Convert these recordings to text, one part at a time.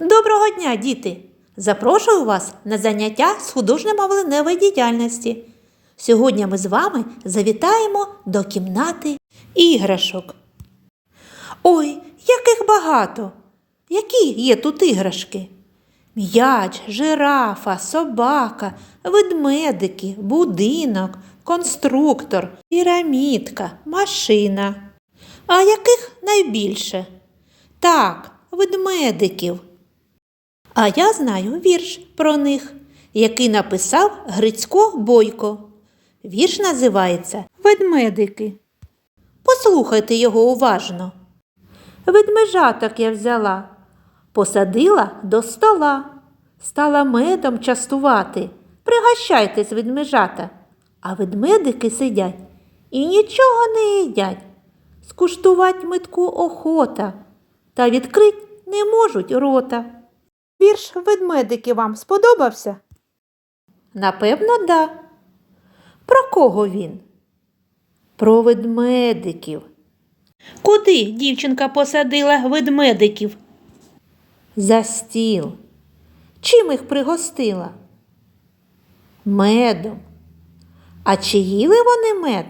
Доброго дня, діти! Запрошую вас на заняття з художньо-мовленевої діяльності. Сьогодні ми з вами завітаємо до кімнати іграшок. Ой, яких багато! Які є тут іграшки? М'яч, жирафа, собака, ведмедики, будинок, конструктор, пірамідка, машина. А яких найбільше? Так, ведмедиків. А я знаю вірш про них, який написав Грицько Бойко. Вірш називається Ведмедики. Послухайте його уважно. Ведмежаток я взяла, посадила до стола, стала медом частувати. Пригощайтесь, ведмежата. А ведмедики сидять і нічого не їдять. Скуштувать метку охота, та відкрить не можуть рота. Вірш ведмедики вам сподобався? Напевно, да. Про кого він? Про ведмедиків. Куди дівчинка посадила ведмедиків? За стіл. Чим їх пригостила? Медом. А чи їли вони мед?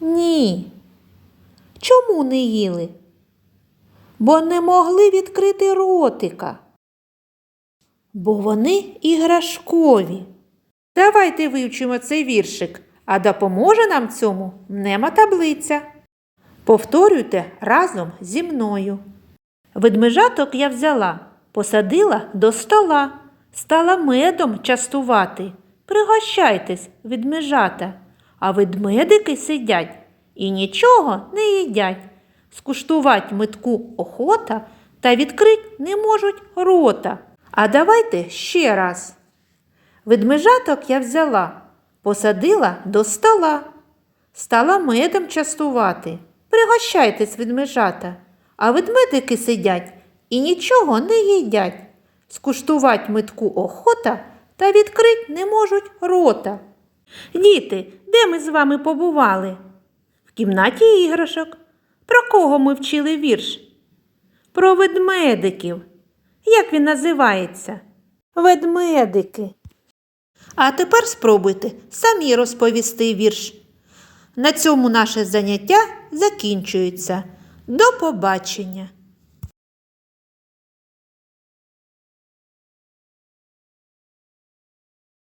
Ні. Чому не їли? Бо не могли відкрити ротика. Бо вони іграшкові. Давайте вивчимо цей віршик, а допоможе нам цьому мнемотаблиця. Повторюйте разом зі мною. Ведмежаток я взяла, посадила до стола, стала медом частувати. Пригощайтесь, ведмежата, а ведмедики сидять і нічого не їдять. Скуштувать метку охота та відкрить не можуть рота. А давайте ще раз. Ведмежаток я взяла, посадила до стола, стала медом частувати. Пригощайтесь, ведмежата, а ведмедики сидять і нічого не їдять. Скуштувать метку охота та відкрить не можуть рота. Діти, де ми з вами побували? В кімнаті іграшок. Про кого ми вчили вірш? Про ведмедиків. Як він називається? Ведмедики. А тепер спробуйте самі розповісти вірш. На цьому наше заняття закінчується. До побачення!